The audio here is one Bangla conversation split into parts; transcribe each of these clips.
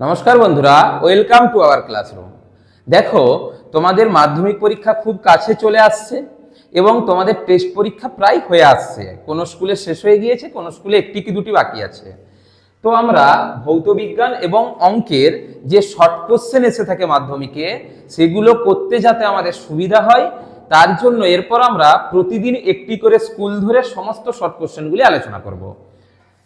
নমস্কার বন্ধুরা, ওয়েলকাম টু আওয়ার ক্লাসরুম। দেখো, তোমাদের মাধ্যমিক পরীক্ষা খুব কাছে চলে আসছে এবং তোমাদের টেস্ট পরীক্ষা প্রায় হয়ে আসছে। কোনো স্কুলে শেষ হয়ে গিয়েছে, কোনো স্কুলে একটি কি দুটি বাকি আছে। তো আমরা ভৌত বিজ্ঞান এবং অঙ্কের যে শর্ট কোশ্চেন এসে থাকে মাধ্যমিকে, সেগুলো করতে যাতে আমাদের সুবিধা হয়, তার জন্য এরপর আমরা প্রতিদিন একটি করে স্কুল ধরে সমস্ত শর্ট কোশ্চেনগুলি আলোচনা করব।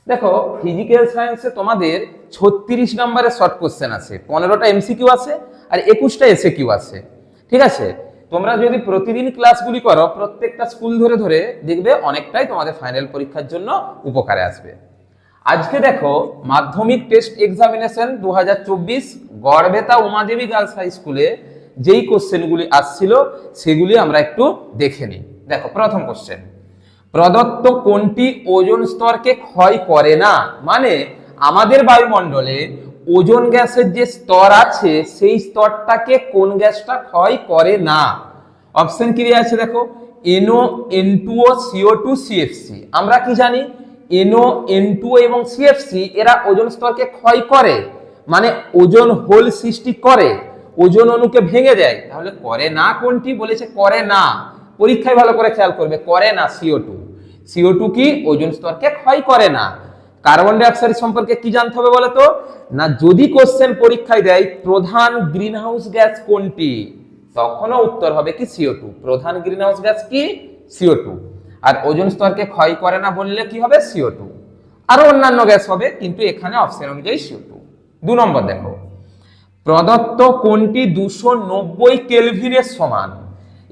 দেখো ফিজিক্যাল সায়েন্সে তোমাদের ছত্রিশ নম্বরের শর্ট কোশ্চেন আছে, পনেরোটা এমসিকিউ আছে আর একুশটা এসে কিউ আছে, ঠিক আছে? তোমরা যদি প্রতিদিন ক্লাসগুলি করো, প্রত্যেকটা স্কুল ধরে ধরে দেখবে অনেকটাই তোমাদের ফাইনাল পরীক্ষার জন্য উপকারে আসবে। আজকে দেখো, মাধ্যমিক টেস্ট এক্সামিনেশন দু হাজার চব্বিশ গড়বেতা উমাদেবী গার্লস হাই স্কুলে যেই কোশ্চেনগুলি আসছিল, সেগুলি আমরা একটু দেখে নিই। দেখো, প্রথম কোশ্চেন প্রদত্ত কোনটি ওজোন স্তরকে ক্ষয় করে না? মানে আমাদের বায়ুমণ্ডলে ওজোন গ্যাসের যে স্তর আছে, সেই স্তরটাকে কোন গ্যাসটা ক্ষয় করে না? অপশন কি আছে দেখো? N two O CO two CFC আমরা কি জানি? এনও এন টু এবং সিএফসি এরা ওজোন স্তরকে ক্ষয় করে। মানে ওজোন হোল সৃষ্টি করে, ওজোন অণুকে ভেঙে দেয়। তাহলে করে না কোনটি? বলেছে করে না। পরীক্ষায় ভালো করে খেয়াল করবে, করে না সিও টু সিও টু কি? ওজোন স্তরকে ক্ষয় করে না। কার্বন ডাইঅক্সাইড সম্পর্কে কি জানতে হবে বলো তো না, যদি কোশ্চেন পরীক্ষায় দেয়, প্রধান গ্রিনহাউস গ্যাস কোনটি? তখনও উত্তর হবে কি সিও টু প্রধান গ্রিনহাউস গ্যাস কি? সিও টু আর ওজোন স্তরকে ক্ষয় করে না বললে কি হবে? সিও টু আরও অন্যান্য গ্যাস হবে, কিন্তু এখানে অপশন অনুযায়ী সিও টু দু নম্বর দেখো। প্রদত্ত কোনটি দুশো নব্বই কেলভিনের সমান?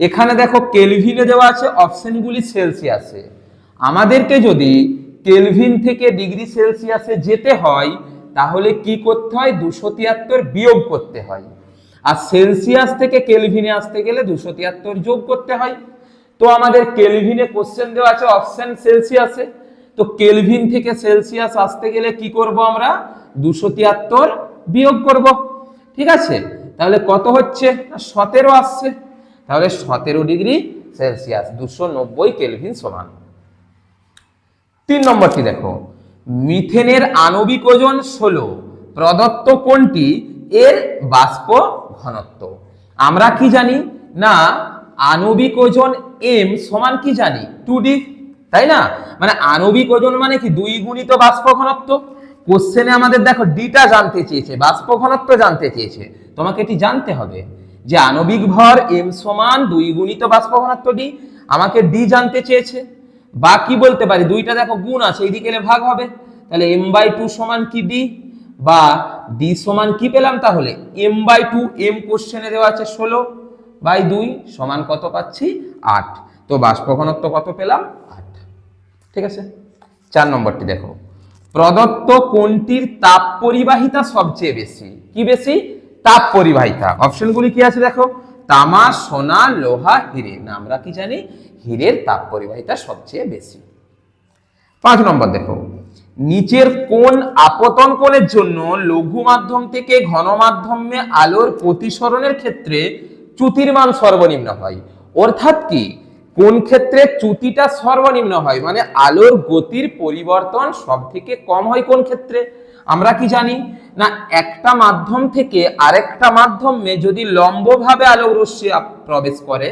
এখানে দেখো, কেলভিনে দেওয়া আছে অপশনগুলি সেলসিয়াসে আমাদেরকে যদি কেলভিন থেকে ডিগ্রি সেলসিয়াসে যেতে হয়, তাহলে কি করতে হয়? দুশো তিয়াত্তর বিয়োগ করতে হয়। আর সেলসিয়াস থেকে কেলভিনে আসতে গেলে দুশো তিয়াত্তর যোগ করতে হয়। তো আমাদের কেলভিনে কোশ্চেন দেওয়া আছে অপশন সেলসিয়াসে। তো কেলভিন থেকে সেলসিয়াস আসতে গেলে কি করব আমরা? দুশো তিয়াত্তর বিয়োগ করব। ঠিক আছে? তাহলে কত হচ্ছে? সতেরো আসছে। তাহলে সতেরো ডিগ্রি সেলসিয়াস, দুশো নব্বই কেলভিন সমান। তিন নম্বরটি দেখো। মিথেনের আণবিক ওজন ষোলো, প্রদত্ত কোনটি এর বাষ্প ঘনত্ব। আমরা কি জানি? না, আণবিক ওজন এম সমান কি জানি? টু ডি তাই না? মানে আণবিক ওজন মানে কি? দুই গুণিত বাষ্প ঘনত্ব। কোশ্চেনে আমাদের দেখো ডিটা জানতে চেয়েছে, বাষ্প ঘনত্ব জানতে চেয়েছে। তোমাকে এটি জানতে হবে যে আণবিক ভর এম সমান দুই গুণিত বাষ্প ঘনত্ব ডি আমাকে ডি জানতে চেয়েছে। বা কি বলতে পারি? দুইটা দেখো গুণ আছে, এইদিকে এলে ভাগ হবে। তাহলে এম বাই টু সমান কি ডি বা ডি সমান কি পেলাম তাহলে? এম বাই টু এম কোশ্চেনে দেওয়া আছে ষোলো বাই দুই সমান কত পাচ্ছি? আট। তো বাষ্প ঘনত্ব কত পেলাম? আট। ঠিক আছে? চার নম্বরটি দেখো। প্রদত্ত কোনটির তাপ পরিবাহিতা সবচেয়ে বেশি? কি বেশি? তাপ পরিবাহিতা। অপশনগুলি কি আছে দেখো? তামা, সোনা, লোহা, হিরে। না, আমরা কি জানি? হীরের তাপ পরিবাহিতা সবচেয়ে বেশি। পাঁচ নম্বর দেখো, নিচের কোন আপতন কোণের জন্য লঘু মাধ্যম থেকে ঘন মাধ্যমে আলোর প্রতিসরণের ক্ষেত্রে চ্যুতির মান সর্বনিম্ন হয়। অর্থাৎ কি? কোন ক্ষেত্রে চ্যুতিটা সর্বনিম্ন হয়? মানে আলোর গতির পরিবর্তন সব থেকে কম হয় কোন ক্ষেত্রে? আমরা কি জানি? না, একটা মাধ্যম থেকে আরেকটা মাধ্যমে যদি লম্বভাবে আলোক রশ্মি প্রবেশ করে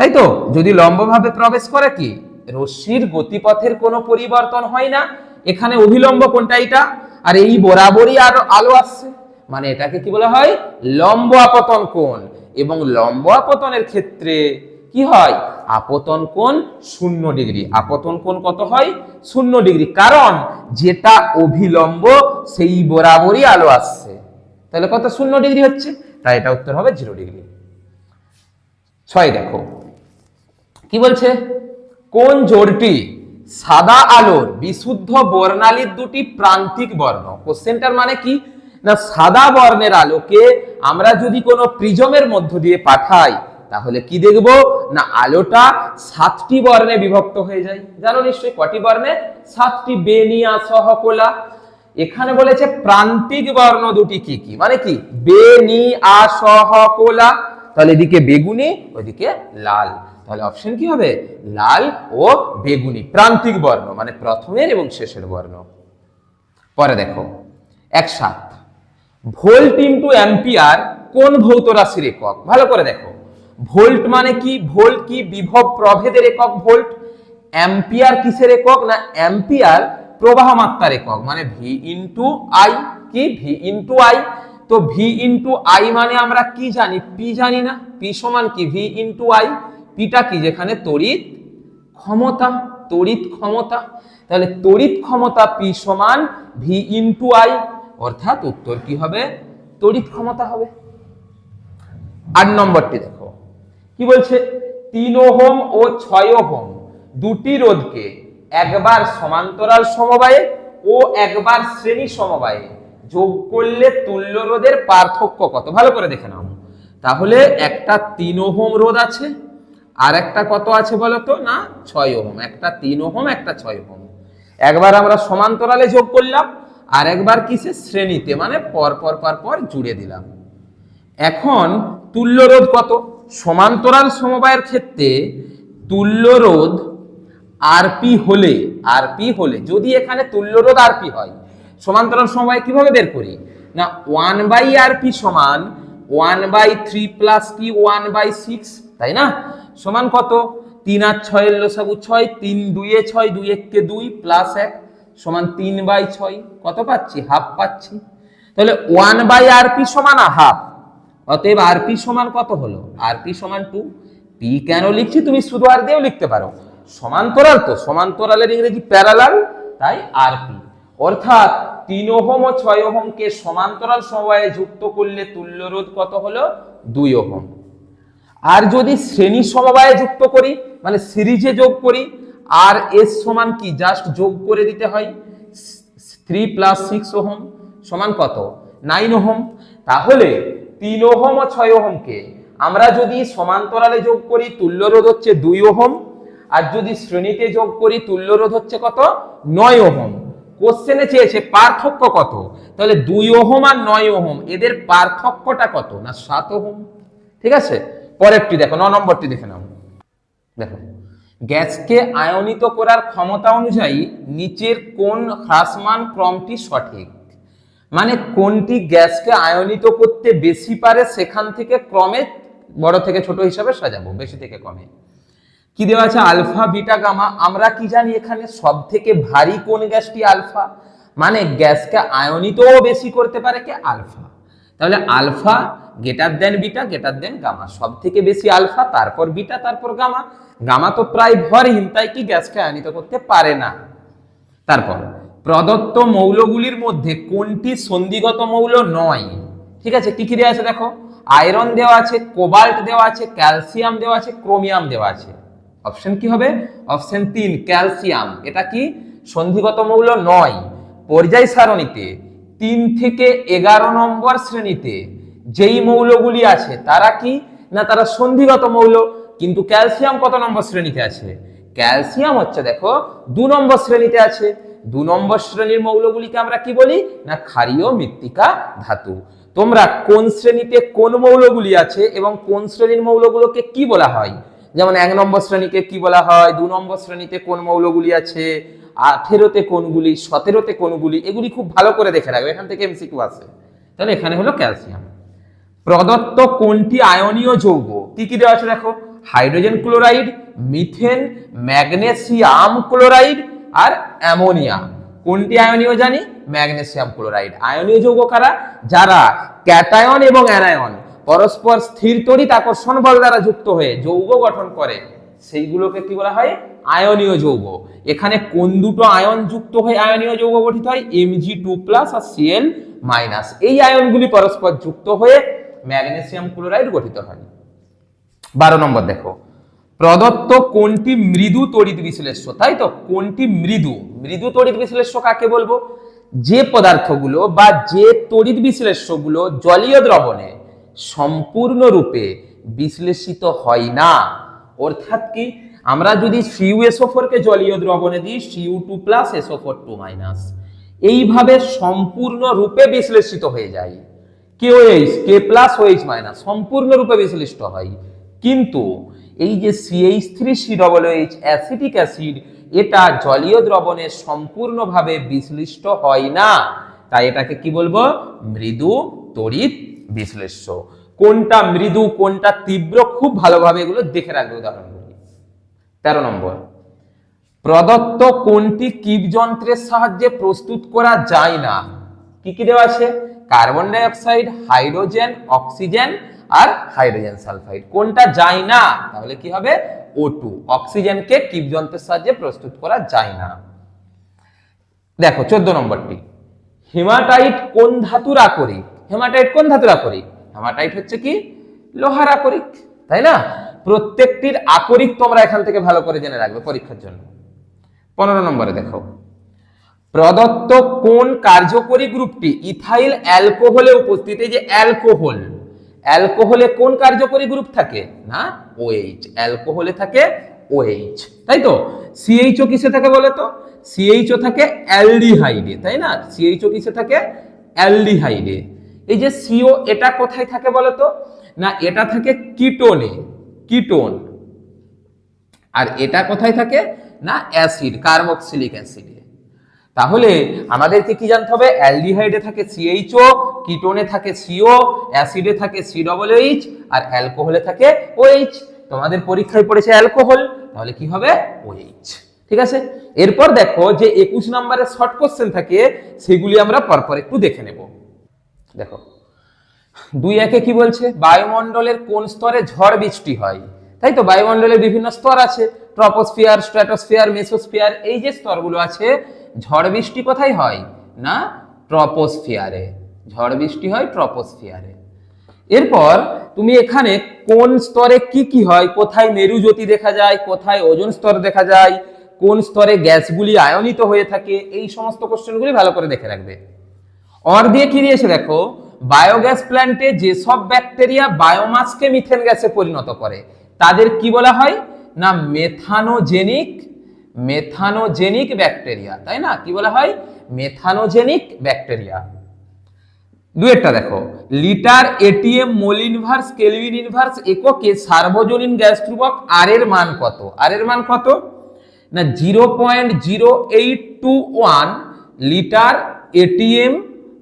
তাই তো যদি লম্বভাবে প্রবেশ করে কি? রশ্মির গতিপথের কোনো পরিবর্তন হয় না? এখানে অভিলম্ব কোনটা এটা আর এই বরাবরই আরও আলো আসছে। মানে এটাকে কি বলা হয়? লম্ব আপতন কোণ। এবং লম্ব আপতনের ক্ষেত্রে কি হয়? আপতন কোণ শূন্য ডিগ্রি। আপতন কোণ কত হয়? শূন্য ডিগ্রি। কারণ যেটা অভিলম্ব, সেই বরাবরই আলো আসছে। তাহলে কত শূন্য ডিগ্রি হচ্ছে? তাই এটা উত্তর হবে জিরো ডিগ্রি। ছয় দেখো। কি বলছে? কোন জোরটি সাদা আলোর বিশুদ্ধ বর্ণালীর দুটি প্রান্তিক বর্ণ? কোশ্চেনটার মানে কি? না, সাদা বর্ণের আলোকে আমরা যদি কোনো প্রিজমের মধ্য দিয়ে পাঠাই, তাহলে কি দেখব? না, আলোটা সাতটি বর্ণে বিভক্ত হয়ে যায়। জানো নিশ্চয়ই কটি বর্ণে? সাতটি বেনিয়া সহকোলা। এখানে বলেছে প্রান্তিক বর্ণ দুটি কি কি? মানে কি? বেনি আসহকোলা তাহলে এদিকে বেগুনি ওইদিকে লাল। তাহলে অপশন কি হবে? লাল ও বেগুনি, প্রান্তিক বর্ণ মানে প্রথমের এবং শেষের বর্ণ। পরে দেখো এক সাত ভোল্ট ইন্টু অ্যাম্পিয়ার কোন ভৌত রাশির একক? ভালো করে দেখো। ভোল্ট মানে কি? ভোল্ট কি বিভব প্রভেদের একক ভোল্ট? অ্যাম্পিয়ার কিসের একক? না অ্যাম্পিয়ার প্রবাহ মাত্রার একক মানে ভি ইন্টু আই কি? ভি ইন্টু আই তো ভি ইন্টু আই মানে আমরা কি জানি? পি জানি না। পি সমান কি? ভি ইন্টু আই পিটা কি? যেখানে তড়িৎ ক্ষমতা তড়িৎ ক্ষমতা। তাহলে তড়িৎ ক্ষমতা পি সমান ভি ইন্টু আই অর্থাৎ উত্তর কি হবে? তড়িৎ ক্ষমতা হবে। আট নম্বরটি দেখো। কি বলছে? তিন ওহম ও ছয় ওহম দুটি রোধকে একবার সমান্তরাল সমবায়ে ও একবার শ্রেণি সমবায়ে যোগ করলে তুল্য রোধের পার্থক্য কত? ভালো করে দেখে নাও। তাহলে একটা তিন ওহম রোধ আছে। আর একটা কত আছে বলো তো না, ছয় ওহম। একটা তিন ওহম, একটা ছয় ওহম। একবার আমরা সমান্তরালে যোগ করলাম আর একবার কিসে শ্রেণীতে মানে পর পর পর পর জুড়ে দিলাম। এখন তুল্য রোধ কত? সমান্তরাল সমবায়ের ক্ষেত্রে তুল্য রোধ আরপি হলে আরপি হলে, যদি এখানে তুল্য রোধ আরপি হয়, সমান্তরাল সমবায় কীভাবে বের করি? না, ওয়ান বাই আরপি সমান ওয়ান বাই থ্রি প্লাস কি? ওয়ান বাই সিক্স, তাই না? সমান কত? তিন আর ছয়ের লসাগু ছয়, তিন দুইয়ে ছয়, দুই এককে দুই প্লাস এক সমান তিন বাই ছয়। কত পাচ্ছি? হাফ পাচ্ছি। তাহলে ওয়ান বাই আরপি সমান হাফ অতএব আরপি সমান কত হলো? আরপি সমান টু পি কেন লিখছি? তুমি শুধু আর দিয়েও লিখতে পারো। সমান্তরাল তো, সমান্তরালের ইংরেজি প্যারালাল তাই আরপি অর্থাৎ তিন ওহম ও ছয় ওহমকে সমান্তরাল সমবায়ে যুক্ত করলে তুল্য রোধ কত হলো? দুই ওহম। আর যদি শ্রেণি সমবায়ে যুক্ত করি মানে সিরিজে যোগ করি, আর এস সমান কি? জাস্ট যোগ করে দিতে হয়। থ্রি প্লাস সিক্স ওহম সমান কত? Nine ohm. তাহলে তিন ওহম ও ছয় ওহমকে আমরা যদি সমান্তরালে যোগ করি তুল্য রোধ হচ্ছে দুই ওহম। আর যদি শ্রেণীতে যোগ করি তুল্য রোধ হচ্ছে কত? নয় ওহম। কোশ্চেনে চেয়েছে পার্থক্য কত? তাহলে দুই ওহম আর নয় ওহম, এদের পার্থক্যটা কত? না সাত ওহম। ঠিক আছে? পরেরটি দেখো, ন নম্বরটি দেখে নাও। দেখো, গ্যাসকে আয়নিত করার ক্ষমতা অনুযায়ী নিচের কোন হ্রাসমান ক্রমটি সঠিক? মানে কোনটি গ্যাসকে আয়নিত করতে বেশি পারে সেখান থেকে ক্রমে বড় থেকে ছোট হিসাবে সাজাবো, বেশি থেকে কমে। কি দেওয়া আছে? Alpha, beta, gamma. আমরা কি জানি এখানে সব থেকে ভারী কোন গ্যাসটি আলফা? মানে গ্যাসকে আয়নিতও বেশি করতে পারে কে? আলফা। তাহলে alpha greater then beta greater then gamma সব থেকে বেশি আলফা, তারপর বিটা তারপর গামা গামা তো প্রায় ভরহীন, তাই কি গ্যাসকে আয়নিত করতে পারে না। তারপর, প্রদত্ত মৌলগুলির মধ্যে কোনটি সন্ধিগত মৌল নয়? ঠিক আছে, কি কি দেওয়া আছে দেখো? আয়রন দেওয়া আছে কোবাল্ট দেওয়া আছে ক্যালসিয়াম দেওয়া আছে ক্রোমিয়াম দেওয়া আছে। অপশন কি হবে? অপশন তিন ক্যালসিয়াম এটা কি? সন্ধিগত মৌল নয়। পর্যায় সারণীতে তিন থেকে এগারো নম্বর শ্রেণীতে যেই মৌলগুলি আছে, তারা কি? না, তারা সন্ধিগত মৌল, কিন্তু ক্যালসিয়াম কত নম্বর শ্রেণীতে আছে? ক্যালসিয়াম হচ্ছে, দেখো, দু নম্বর শ্রেণীতে আছে। দু নম্বর শ্রেণির মৌলগুলিকে আমরা কি বলি? না, ক্ষারীয় মৃত্তিকা ধাতু। তোমরা কোন শ্রেণীতে কোন মৌলগুলি আছে এবং কোন শ্রেণির মৌলগুলোকে কি বলা হয়? যেমন এক নম্বর শ্রেণীকে কি বলা হয়? দু নম্বর শ্রেণীতে কোন মৌলগুলি আছে? আঠেরোতে কোনগুলি, সতেরোতে কোনগুলি, এগুলি খুব ভালো করে দেখে রাখবে। এখান থেকে এমসিকিউ আছে তাহলে এখানে হলো ক্যালসিয়াম। প্রদত্ত কোনটি আয়নীয় যৌগ? কি কি দেওয়া আছে দেখো? Hydrogen chloride, methane, magnesium chloride আর অ্যামোনিয়া। কোনটি আয়নীয় জানি? Magnesium chloride. আয়নীয় যৌগ কারা? যারা ক্যাটায়ন এবং অ্যানায়ন পরস্পর স্থির তড়িৎ আকর্ষণ বল দ্বারা যুক্ত হয়ে যৌগ গঠন করে। সেইগুলোকে কি বলা হয়? আয়নীয় যৌগ। এখানে কোন দুটো আয়ন যুক্ত হয়ে আয়নীয় যৌগ গঠিত হয়? এমজি টু প্লাস আর সিএল মাইনাস এই আয়নগুলি পরস্পর যুক্ত হয়ে ম্যাগনেসিয়াম ক্লোরাইড গঠিত হয়। বারো নম্বর দেখো। প্রদত্ত কোনটি মৃদু তড়িৎ বিশ্লেষ্য? তাই তো? কোনটি মৃদু? মৃদু তড়িৎ বিশ্লেষ্য কাকে বলব? যে পদার্থগুলো বা যে তড়িৎ বিশ্লেষ্যগুলো জলীয় দ্রবণে সম্পূর্ণরূপে বিশ্লেষিত হয় না। অর্থাৎ কি? আমরা যদি সিউ এসও কে জলীয় দ্রবণে দিই, Cu two plus SO four two minus. এইভাবে সম্পূর্ণ রূপে বিশ্লেষিত হয়ে যায়। কে KOH K plus OH minus সম্পূর্ণরূপে বিশ্লিষ্ট হয়। কিন্তু এই যে CH three C double H acetic acid এটা জলীয় দ্রবণে সম্পূর্ণভাবে বিশ্লিষ্ট হয় না। তাই এটাকে কি বলব? মৃদু তড়িৎ বিশ্লেষ্য। কোনটা মৃদু, কোনটা তীব্র, খুব ভালোভাবে এগুলো দেখে রাখবে উদাহরণগুলি। তেরো নম্বর, প্রদত্ত কোনটি কিপ যন্ত্রের সাহায্যে প্রস্তুত করা যায় না? কি কি দেওয়া আছে? Carbon dioxide hydrogen, oxygen আর হাইড্রোজেন সালফাইড। কোনটা যায় না? তাহলে কি হবে? ও টু অক্সিজেনকে কিপ যন্ত্রের সাহায্যে প্রস্তুত করা যায় না। দেখো, চোদ্দ নম্বরটি। হিমাটাইট কোন ধাতুর আকরিক? হেমাটাইট কোন ধাতুর আকরিক? হেমাটাইট হচ্ছে কি? লোহার আকরিক, তাই না? প্রত্যেকটির আকরিক তোমরা এখান থেকে ভালো করে জেনে রাখবে পরীক্ষার জন্য। পনেরো নম্বরে দেখো। প্রদত্ত কোন কার্যকরী গ্রুপটি ইথাইল অ্যালকোহলে উপস্থিত? এই যে অ্যালকোহল। অ্যালকোহলে কোন কার্যকরী গ্রুপ থাকে? না ওএইচ অ্যালকোহলে থাকে ওএইচ তাই তো? সিএইচও কিসে থাকে বলে তো সিএইচও থাকে অ্যালডিহাইডে, তাই না? সিএইচও কিসে থাকে? অ্যালডিহাইডে। এই যে সিও এটা কোথায় থাকে বলো তো না, এটা থাকে কিটোনে, কিটোন। আর এটা কোথায় থাকে? না, অ্যাসিড, কার্বক্সিলিক অ্যাসিডে। তাহলে আমাদেরকে কি জানতে হবে? অ্যালডিহাইডে থাকে সিএইচও কিটোনে থাকে সিও, অ্যাসিডে থাকে সি ডবল এইচ, আর অ্যালকোহলে থাকে ওএইচ তোমাদের পরীক্ষায় পড়েছে অ্যালকোহল, তাহলে কি হবে? ওএইচ ঠিক আছে? এরপর দেখো যে একুশ নম্বরের শর্ট কোশ্চেন থাকে, সেগুলি আমরা পরপর একটু দেখে নেব। দেখো। দুই একে কি বলছে? বায়ুমণ্ডলের কোন স্তরে ঝড় বৃষ্টি হয়? তাই তো বায়ুমণ্ডলের বিভিন্ন স্তর আছে। ট্রপোস্ফিয়ার, স্ট্র্যাটোস্ফিয়ার, মেসোস্ফিয়ার, এই যে স্তরগুলো আছে, ঝড় বৃষ্টি কোথায় হয়? না, ট্রপোস্ফিয়ারে। ঝড় বৃষ্টি হয় ট্রপোস্ফিয়ারে। এরপর তুমি এখানে কোন স্তরে কি কি হয়? কোথায় মেরুজ্যোতি দেখা যায়? কোথায় ওজন স্তর দেখা যায়? কোন স্তরে গ্যাসগুলি আয়নিত হয়ে থাকে? এই সমস্ত কোশ্চেনগুলি ভালো করে দেখে রাখবে। অর দিয়ে কি দিয়েছে দেখো? বায়োগ্যাস প্ল্যান্টে যেসব ব্যাকটেরিয়া বায়োমাসকে মিথেন গ্যাসে পরিণত করে, তাদের কি বলা হয়? না মেথানোজেনিক মেথানোজেনিক ব্যাকটেরিয়া তাই না? কি বলা হয়? মেথানোজেনিক ব্যাকটেরিয়া দুয়েরটা দেখো litre atm mole inverse kelvin inverse এককে সার্বজনীন গ্যাস ধ্রুবক আর এর মান কত? আর এর মান কত? না zero point zero eight two one litre atm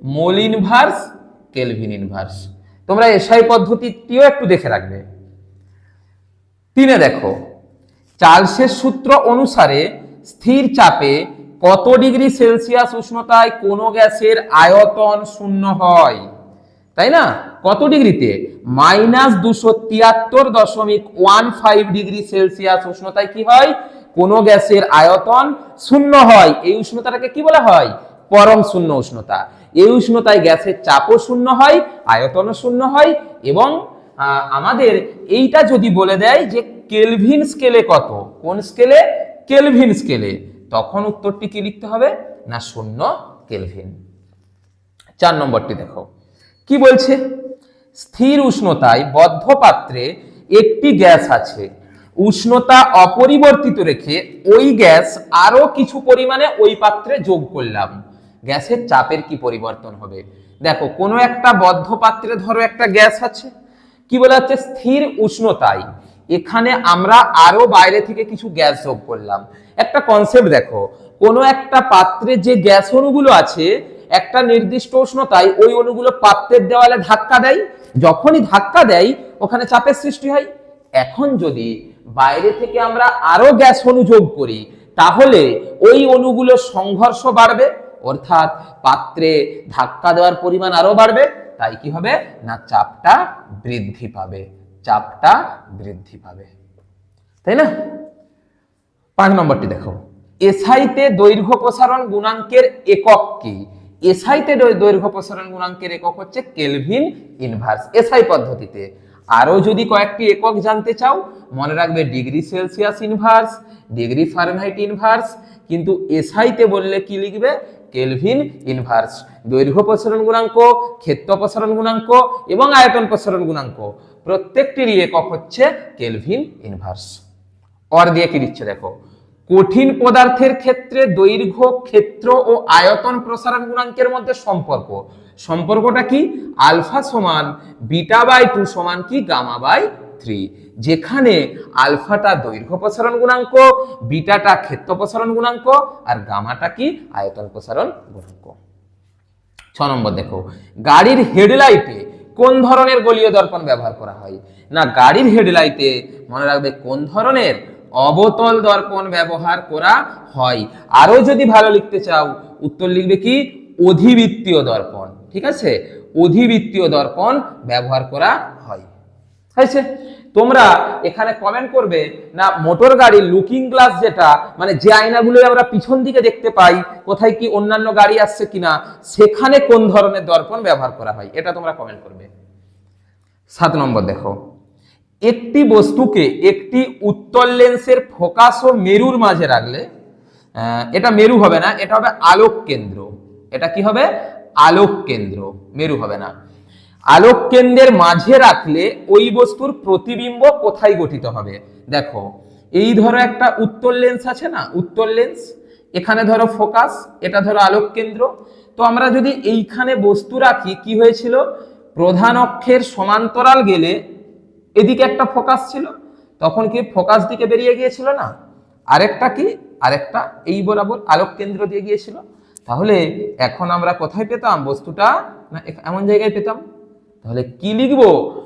mole inverse kelvin inverse. তোমরা এসআই পদ্ধতিটিও একটু দেখে রাখবে। তিনে দেখো, চার্লসের সূত্র অনুসারে স্থির চাপে কত ডিগ্রি সেলসিয়াস উষ্ণতায় কোনো গ্যাসের আয়তন শূন্য হয়? তাই না? কত ডিগ্রিতে? মাইনাস দুশো তিয়াত্তর দশমিক ওয়ান ফাইভ ডিগ্রি সেলসিয়াস উষ্ণতায় কি হয়? কোনো গ্যাসের আয়তন শূন্য হয়। এই উষ্ণতাটাকে কি বলা হয়? পরম শূন্য উষ্ণতা। এই উষ্ণতায় গ্যাসের চাপও শূন্য হয়, আয়তনও শূন্য হয় এবং আমাদের এইটা যদি বলে দেয় যে কেলভিন স্কেলে কত? কোন স্কেলে? কেলভিন স্কেলে। তখন উত্তরটি কি লিখতে হবে? না, শূন্য কেলভিন। চার নম্বরটি দেখো। কি বলছে? স্থির উষ্ণতায় বদ্ধ পাত্রে একটি গ্যাস আছে। উষ্ণতা অপরিবর্তিত রেখে ওই গ্যাস আরও কিছু পরিমাণে ওই পাত্রে যোগ করলাম। গ্যাসের চাপের কি পরিবর্তন হবে? দেখো, কোনো একটা বদ্ধ পাত্রে ধরো একটা গ্যাস আছে, কি বলা হচ্ছে? স্থির উষ্ণতায়। এখানে আমরা আরও বাইরে থেকে কিছু গ্যাস যোগ করলাম। একটা কনসেপ্ট দেখো, কোনো একটা পাত্রে যে গ্যাস অণুগুলো আছে, একটা নির্দিষ্ট উষ্ণতায় ওই অণুগুলো পাত্রের দেওয়ালে ধাক্কা দেয়। যখনই ধাক্কা দেয়, ওখানে চাপের সৃষ্টি হয়। এখন যদি বাইরে থেকে আমরা আরও গ্যাস অণু যোগ করি, তাহলে ওই অণুগুলোর সংঘর্ষ বাড়বে। অর্থাৎ পাত্রে ধাক্কা দেওয়ার পরিমাণ আরও বাড়বে, তাই কি হবে? না, চাপটা বৃদ্ধি পাবে, চাপটা বৃদ্ধি পাবে। তাই না? পাঁচ নম্বরটি দেখো। এসআইতে দৈর্ঘ্য প্রসারণ গুণাঙ্কের একক কি? এসআইতে দৈর্ঘ্য প্রসারণ গুণাঙ্কের একক হচ্ছে কেলভিন ইনভার্স, এসআই পদ্ধতিতে। আরও যদি কয়েকটি একক জানতে চাও, মনে রাখবে degree Celsius inverse, degree Fahrenheit inverse, কিন্তু এসআইতে বললে কি লিখবে? Kelvin inverse. দৈর্ঘ্য প্রসারণ গুণাঙ্ক, ক্ষেত্র প্রসারণ গুণাঙ্ক এবং আয়তন প্রসারণ গুণাঙ্ক। প্রত্যেকটির একক হচ্ছে কেলভিন ইনভার্স। অর দিয়ে কি দিচ্ছে দেখো? কঠিন পদার্থের ক্ষেত্রে দৈর্ঘ্য, ক্ষেত্র ও আয়তন প্রসারণ গুণাঙ্কের মধ্যে সম্পর্ক। সম্পর্কটা কি? আলফা সমান বিটা বাই টু সমান কি? গামা বাই থ্রি যেখানে আলফাটা দৈর্ঘ্য প্রসারণ গুণাঙ্ক, বিটাটা ক্ষেত্র প্রসারণ গুণাঙ্ক, আর গামাটা কি? আয়তন প্রসারণ গুণাঙ্ক। ছ নম্বর দেখো, গাড়ির হেডলাইটে কোন ধরনের গলীয় দর্পণ ব্যবহার করা হয়? না, গাড়ির হেডলাইটে, মনে রাখবে, কোন ধরনের অবতল দর্পণ ব্যবহার করা হয়? আরও যদি ভালো লিখতে চাও, উত্তর লিখবে কি? অধিবৃত্তীয় দর্পণ, ঠিক আছে? অধিবৃত্তীয় দর্পণ ব্যবহার করা হয়েছে? তোমরা এখানে কমেন্ট করবে, না মোটর গাড়ির লুকিং গ্লাস যেটা মানে যে আয়নাগুলো আমরা পিছন দিকে দেখতে পাই, কোথায় কি অন্যান্য গাড়ি আসছে কিনা, সেখানে কোন ধরনের দর্পণ ব্যবহার করা হয়? এটা তোমরা কমেন্ট করবে। সাত নম্বর দেখো, একটি বস্তুকে একটি উত্তল লেন্সের ফোকাস ও মেরুর মাঝে রাখলে এটা মেরু হবে না, এটা হবে আলোক কেন্দ্র এটা কি হবে? আলোক কেন্দ্র মেরু হবে না। আলোক কেন্দ্রের মাঝে রাখলে ওই বস্তুর প্রতিবিম্ব কোথায় গঠিত হবে? দেখো, এই ধরো একটা উত্তল লেন্স আছে না? উত্তল লেন্স এখানে ধরো ফোকাস এটা ধরো আলোক কেন্দ্র তো আমরা যদি এইখানে বস্তু রাখি, কি হয়েছিল? প্রধান অক্ষের সমান্তরাল গেলে এদিকে একটা ফোকাস ছিল, তখন কি ফোকাস দিকে বেরিয়ে গিয়েছিল না? আরেকটা কি? আরেকটা এই বরাবর আলোক কেন্দ্র দিয়ে গিয়েছিল। তাহলে এখন আমরা কোথায় পেতাম বস্তুটা? না এমন জায়গায় পেতাম? তাহলে কি লিখব?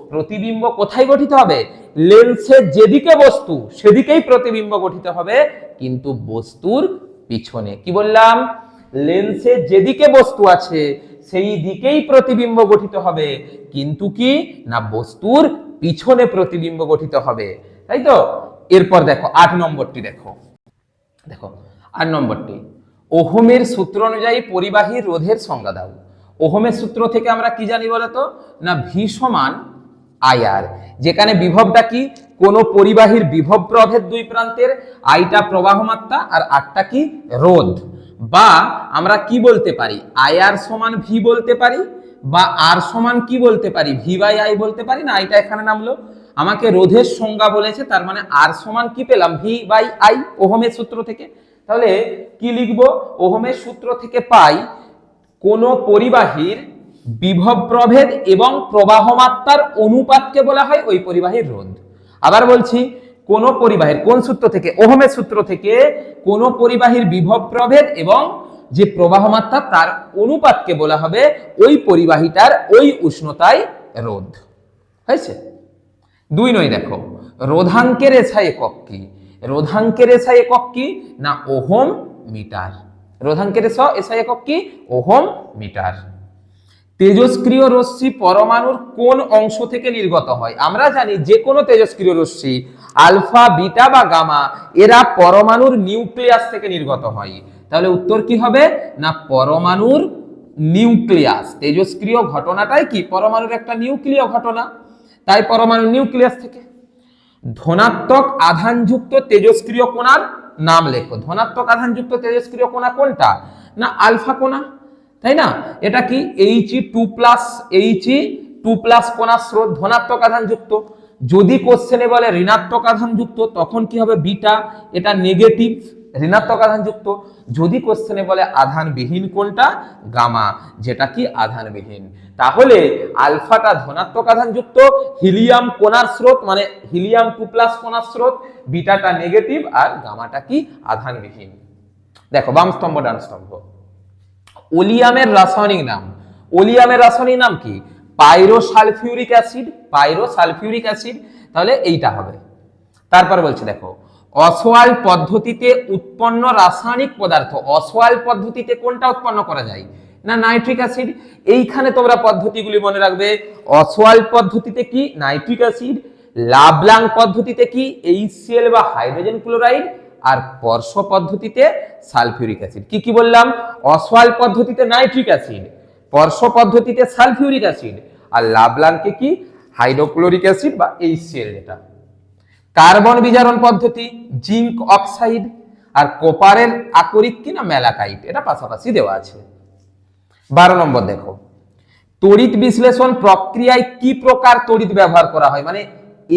প্রতিবিম্ব কোথায় গঠিত হবে? লেন্সের যেদিকে বস্তু, সেদিকেই প্রতিবিম্ব গঠিত হবে, কিন্তু বস্তুর পিছনে। কি বললাম? লেন্সের যেদিকে বস্তু আছে, সেই দিকেই প্রতিবিম্ব গঠিত হবে। কিন্তু কি? না, বস্তুর পিছনে প্রতিবিম্ব গঠিত হবে। তাই তো? এরপর দেখো, আট নম্বরটি দেখো। দেখো, আট নম্বরটি। ওহমের সূত্র অনুযায়ী পরিবাহীর রোধের সংজ্ঞা দাও। ওহমের সূত্র থেকে আমরা কি জানি বলতো? না ভি সমান আইআর যেখানে বিভবটা কি? কোন পরিবাহীর বিভব প্রভেদ দুই প্রান্তের, আইটা প্রবাহ মাত্রা আর আটটা কি? রোধ। বা আমরা কি বলতে পারি? আইআর সমান ভি বলতে পারি? বা আর সমান কি বলতে পারি? ভি বাই আই বলতে পারি? না, আইটা এখানে নামলো। আমাকে রোধের সংজ্ঞা বলেছে, তার মানে আর সমান কি পেলাম? ভি বাই আই, ওহমের সূত্র থেকে। তাহলে কি লিখব? ওহমের সূত্র থেকে পাই কোন পরিবাহীর বিভব প্রভেদ এবং প্রবাহ মাত্রার অনুপাতকে বলা হয় ওই পরিবাহীর রোধ। আবার বলছি, কোন পরিবাহীর কোন সূত্র থেকে, ওহমের সূত্র থেকে কোন পরিবাহীর বিভব প্রভেদ এবং যে প্রবাহ মাত্রা তার অনুপাতকে বলা হবে ওই পরিবাহীটার ওই উষ্ণতায় রোধ। হয়েছে? দুই নয় দেখো, রোধাঙ্কের এসআই একক কি? রোধাঙ্কের এসআই একক কি? না ওহম মিটার। রোধাঙ্কের এস এসআই একক কি? Ohm metre. তেজস্ক্রিয় রশ্মি পরমাণুর কোন অংশ থেকে নির্গত হয়? আমরা জানি যে কোনো তেজস্ক্রিয় রশ্মি, আলফা, বিটা বা গামা, এরা পরমাণুর নিউক্লিয়াস থেকে নির্গত হয়। তাহলে উত্তর কি হবে? না, পরমাণুর নিউক্লিয়াস। তেজস্ক্রিয় ঘটনাটাই কি? পরমাণুর একটা নিউক্লিয় ঘটনা। তাই পরমাণু নিউক্লিয়াস থেকে ধনাত্মক আধানযুক্ত তেজস্ক্রিয় কোণার নাম লেখো। ধনাত্মক আধানযুক্ত তেজস্ক্রিয় কোনা কোনটা? না, আলফা কোনা তাই না? এটা কি? He two plus He two plus কোনার স্রোত ধনাত্মক আধানযুক্ত। যদি কোশ্চেনে বলে ঋণাত্মক আধানযুক্ত, তখন কি হবে? বিটা। এটা নেগেটিভ ঋণাত্মক আধানযুক্ত। যদি কোশ্চেনে বলে আধানবিহীন কোনটা? গামা। যেটা কি? আধানবিহীন। তাহলে আলফাটা ধনাত্মক আধানযুক্ত, হিলিয়াম কোনার স্রোত মানে হিলিয়াম টু প্লাস কোনার স্রোত, বিটাটা নেগেটিভ আর গামাটা কি? আধানবিহীন। দেখো, বাম স্তম্ভ, ডান স্তম্ভ। ওলিয়ামের রাসায়নিক নাম। ওলিয়ামের রাসায়নিক নাম কি? Pyrosulphuric acid. Pyrosulphuric acid. তাহলে এইটা হবে। তারপর বলছে, দেখো অসওয়াল পদ্ধতিতে উৎপন্ন রাসায়নিক পদার্থ অসওয়াল পদ্ধতিতে কোনটা উৎপন্ন করা যায়? না নাইট্রিক অ্যাসিড? এইখানে তোমরা পদ্ধতিগুলি মনে রাখবে। অসওয়াল পদ্ধতিতে কি? Nitric acid. লাবলাং পদ্ধতিতে কি? এইচসিএল বা হাইড্রোজেন ক্লোরাইড। আর পর্শ পদ্ধতিতে সালফিউরিক অ্যাসিড। কি কি বললাম? অসওয়াল পদ্ধতিতে নাইট্রিক অ্যাসিড পর্শ পদ্ধতিতে সালফিউরিক অ্যাসিড। আর লাবলাংকে কি? হাইড্রোক্লোরিক অ্যাসিড বা এইচসিএল যেটা। কার্বন বিজারণ পদ্ধতি, জিঙ্ক অক্সাইড আর কোপারের আকরিক কি না ম্যালাকাইট এটা পাশাপাশি দেওয়া আছে। বারো নম্বর দেখো, তড়িৎ বিশ্লেষণ প্রক্রিয়ায় কি প্রকার তড়িৎ ব্যবহার করা হয়? মানে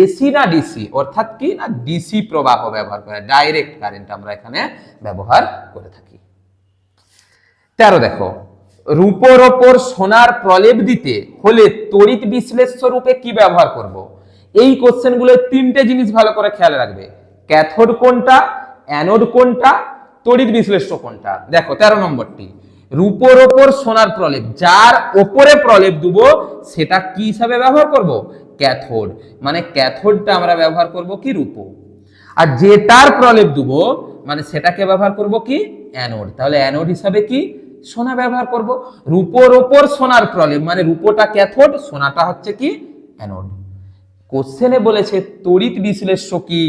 এসি না ডিসি, অর্থাৎ কি না ডিসি প্রবাহ ব্যবহার করে, ডাইরেক্ট কারেন্ট আমরা এখানে ব্যবহার করে থাকি। তেরো দেখো, রূপোর ওপর সোনার প্রলেপ দিতে হলে তড়িৎ বিশ্লেষ্য রূপে কি ব্যবহার করব। এই কোশ্চেনগুলো তিনটে জিনিস ভালো করে খেয়াল রাখবে। ক্যাথোড কোনটা? অ্যানোড কোনটা? তড়িৎ বিশ্লেষ্য কোনটা? দেখো, তেরো নম্বরটি। রূপোর ওপর সোনার প্রলেপ, যার ওপরে প্রলেপ দেবো, সেটা কি হিসাবে ব্যবহার করব? ক্যাথোড মানে ক্যাথোডটা আমরা ব্যবহার করব কি? রূপো। আর যেটার প্রলেপ দেবো মানে সেটাকে ব্যবহার করব কি? অ্যানোড তাহলে অ্যানোড হিসাবে কি? সোনা ব্যবহার করব। রূপোর ওপর সোনার প্রলেপ মানে রূপোটা ক্যাথোড সোনাটা হচ্ছে কি? অ্যানোড কোশ্চেনে বলেছে, তড়িৎ বিশ্লেষ্য কি?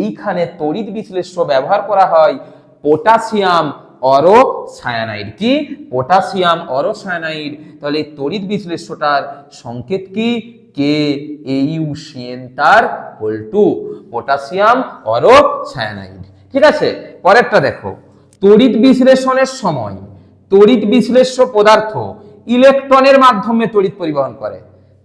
এইখানে তড়িৎ বিশ্লেষ্য ব্যবহার করা হয় পটাশিয়াম অরো সায়ানাইড কি? পটাশিয়াম অরো সায়ানাইড তাহলে তড়িৎ বিশ্লেষ্যটার সংকেত কি? কে এইউ সিএন তার whole two potassium auro cyanide ঠিক আছে? পরেরটা দেখো। তড়িৎ বিশ্লেষণের সময় তড়িৎ বিশ্লেষ্য পদার্থ ইলেকট্রনের মাধ্যমে তড়িৎ পরিবহন করে।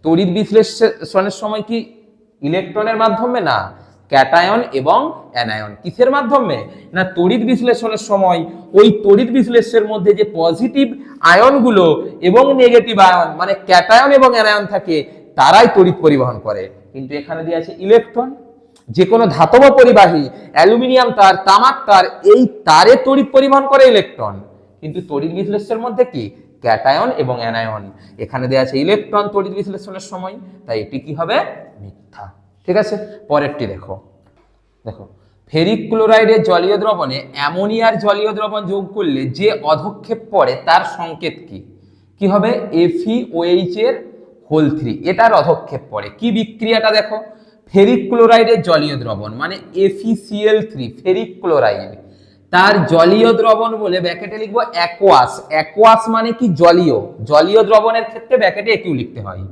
তড়িৎ বিশ্লেষণের সময় কি ইলেকট্রনের মাধ্যমে না ক্যাটায়ন এবং অ্যানায়ন? কিসের মাধ্যমে? না তড়িৎ বিশ্লেষণের সময় ওই তড়িৎ বিশ্লেষের মধ্যে যে পজিটিভ আয়নগুলো এবং নেগেটিভ আয়ন মানে ক্যাটায়ন এবং অ্যানায়ন থাকে, তারাই তড়িৎ পরিবহন করে। কিন্তু এখানে দিয়ে আছে ইলেকট্রন। যে কোনো ধাতব পরিবাহী, অ্যালুমিনিয়াম তার, তামাক তার, এই তারে তড়িৎ পরিবহন করে ইলেকট্রন। কিন্তু তড়িৎ বিশ্লেষণের মধ্যে কি? ক্যাটায়ন এবং অ্যানায়ন। এখানে দেওয়া আছে ইলেকট্রন তড়িৎ বিশ্লেষণের সময়, তাই এটি কি হবে? মিথ্যা। ঠিক আছে? পরেরটি দেখো। দেখো ফেরিক ক্লোরাইডের জলীয় দ্রবণে অ্যামোনিয়ার জলীয় দ্রবণ যোগ করলে যে অধক্ষেপ পড়ে তার সংকেত কি? কি হবে? এফিওএইচ এর হোল থ্রি এটার অধক্ষেপ পড়ে। কি বিক্রিয়াটা দেখো? ফেরিক ক্লোরাইডের জলীয় দ্রবণ মানে এফিসিএল থ্রি ফেরিক ক্লোরাইড তার জলীয় দ্রবণ বলে ব্যাকেটে লিখব অ্যাকোয়াস অ্যাকোয়াস মানে কি? জলীয়। জলীয় দ্রবণের ক্ষেত্রে ব্যাকেটে একিউ লিখতে হয়।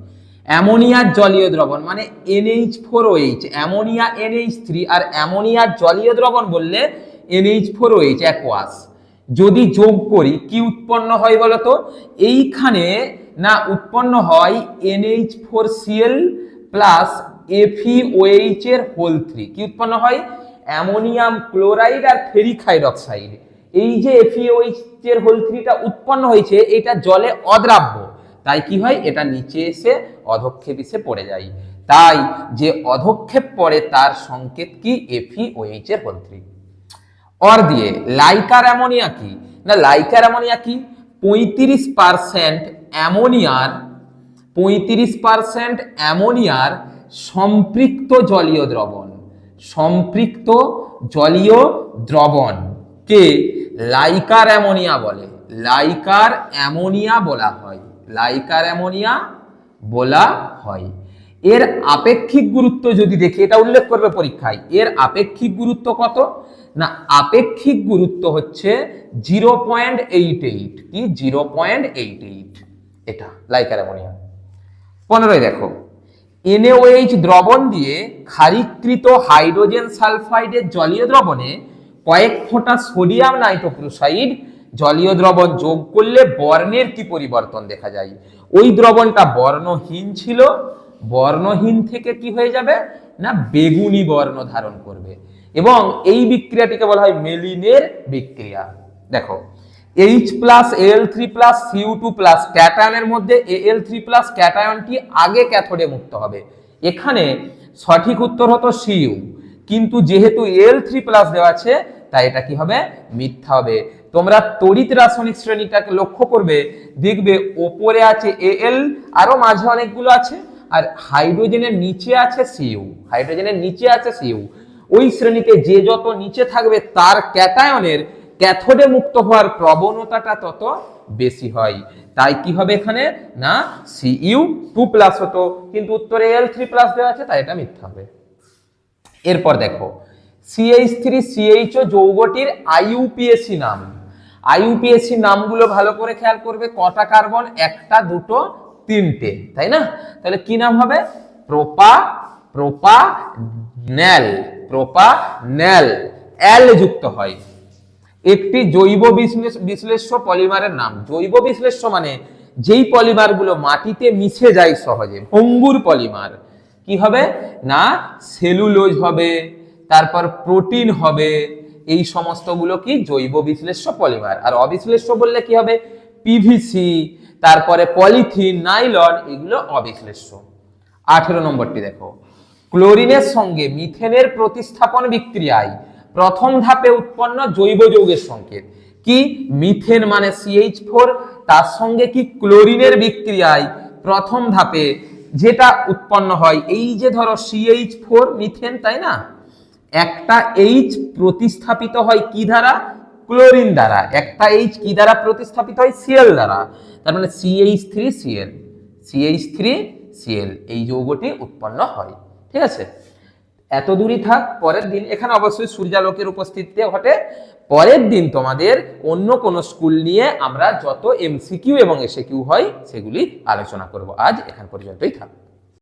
অ্যামোনিয়ার জলীয় দ্রবণ মানে NH four OH ammonia, NH three আর অ্যামোনিয়ার জলীয় দ্রবণ বললে এনএইচ ফোর ওএইচ অ্যাকোয়াস যদি যোগ করি, কি উৎপন্ন হয় বলতো? এইখানে না উৎপন্ন হয় NH four Cl plus FeOH এর হোল থ্রি। কি উৎপন্ন হয়? অ্যামোনিয়াম ক্লোরাইড আর ফেরিক হাইড্রক্সাইড এই যে এফিওএইচ এর হোল থ্রিটা উৎপন্ন হয়েছে, এটা জলে অদ্রাব্য। তাই কি হয়? এটা নিচে এসে অধক্ষেপ এসে পড়ে যায়। তাই যে অধক্ষেপ পড়ে, তার সংকেত কি? এফিওএইচ এর হোল থ্রি অর দিয়ে, লাইকার অ্যামোনিয়া কি? না, লাইকার অ্যামোনিয়া কি? পঁয়ত্রিশ পার্সেন্ট অ্যামোনিয়ার, পঁয়ত্রিশ পার্সেন্ট অ্যামোনিয়ার সম্পৃক্ত জলীয় দ্রবণ। সম্পৃক্ত জলীয় দ্রবণ, কে? লাইকার অ্যামোনিয়া বলে। লাইকার অ্যামোনিয়া বলা হয়। লাইকার অ্যামোনিয়া বলা হয়। এর আপেক্ষিক গুরুত্ব যদি দেখি, এটা উল্লেখ করবে পরীক্ষায়, এর আপেক্ষিক গুরুত্ব কত? না, আপেক্ষিক গুরুত্ব হচ্ছে জিরো পয়েন্ট এইট এইট। কি? Zero point eight eight. এটা, লাইকার অ্যামোনিয়া। পনেরোই দেখো। এনএওএইচ দ্রবণ দিয়ে ক্ষারীকৃত হাইড্রোজেন সালফাইডের জলীয় দ্রবণে কয়েক ফোঁটা সোডিয়াম নাইট্রোক্লোসাইড জলীয় দ্রবণ যোগ করলে বর্ণের কি পরিবর্তন দেখা যায়? ওই দ্রবণটা বর্ণহীন ছিল। বর্ণহীন থেকে কি হয়ে যাবে? না বেগুনি বর্ণ ধারণ করবে। এবং এই বিক্রিয়াটিকে বলা হয় মেলিনের বিক্রিয়া। দেখো H plus L three plus Cu two plus ক্যাটায়নের মধ্যে এল থ্রি প্লাস ক্যাটায়নটি আগে ক্যাথোডে মুক্ত হবে। এখানে সঠিক উত্তর হতো সিইউ কিন্তু যেহেতু এল থ্রি প্লাস দেওয়া আছে, তাই এটা কি হবে? মিথ্যা হবে। তোমরা তড়িৎ রাসায়নিক শ্রেণীটাকে লক্ষ্য করবে, দেখবে ওপরে আছে এল আরও মাঝে অনেকগুলো আছে, আর হাইড্রোজেনের নিচে আছে সিইউ হাইড্রোজেনের নিচে আছে সিইউ ওই শ্রেণীতে যে যত নিচে থাকবে, তার ক্যাটায়নের ক্যাথোডে মুক্ত হওয়ার প্রবণতাটা তত বেশি হয়। তাই কি হবে এখানে? না সিইউ টু প্লাস হতো। কিন্তু উত্তরে এল থ্রি প্লাস দেওয়া আছে, তাই এটা মিথ্যা হবে। এরপর দেখো সিএইচ থ্রি সিএইচও যৌগটির আইইউপিএসি নাম। আইইউপিএসি নামগুলো ভালো করে খেয়াল করবে, কটা কার্বন? একটা, দুটো, তিনটে, তাই না? তাহলে কি নাম হবে? প্রোপা প্রোপা ন্যাল প্রোপা ন্যাল অ্যাল যুক্ত হয়। একটি জৈব বিশ্লেষ- বিশ্লেষ্য পলিমারের নাম। জৈব বিশ্লেষ্য মানে যেই পলিমারগুলো মাটিতে মিশে যায় সহজে ভঙ্গুর পলিমার। কি হবে? না, সেলুলোজ হবে, তারপর প্রোটিন হবে, এই সমস্তগুলো কি? জৈব বিশ্লেষ্য পলিমার। আর অবিশ্লেষ্য বললে কি হবে? পিভিসি তারপরে পলিথিন, নাইলন, এগুলো অবিশ্লেষ্য। আঠেরো নম্বরটি দেখো। ক্লোরিনের সঙ্গে মিথেনের প্রতিস্থাপন বিক্রিয়ায় প্রথম ধাপে উৎপন্ন জৈব যৌগের সংকেত। কি? মিথেন মানে সিএইচ ফোর তার সঙ্গে কি ক্লোরিনের বিক্রিয়ায় প্রথম ধাপে যেটা উৎপন্ন হয়, এই যে ধরো সিএইচ ফোর মিথেন, তাই না? একটা এইচ প্রতিস্থাপিত হয় কি দ্বারা? ক্লোরিন দ্বারা। একটা এইচ কি দ্বারা প্রতিস্থাপিত হয়? সিএল দ্বারা। তার মানে CH three Cl CH three Cl এই যৌগটি উৎপন্ন হয়। ঠিক আছে? এত দূরই থাক, পরের দিন এখানে অবশ্যই সূর্যালোকের উপস্থিতিতে ঘটে। পরের দিন তোমাদের অন্য কোন স্কুল নিয়ে আমরা যত এমসিকিউ এবং এসে কিউ হয়, সেগুলি আলোচনা করব। আজ এখান পর্যন্তই থাক।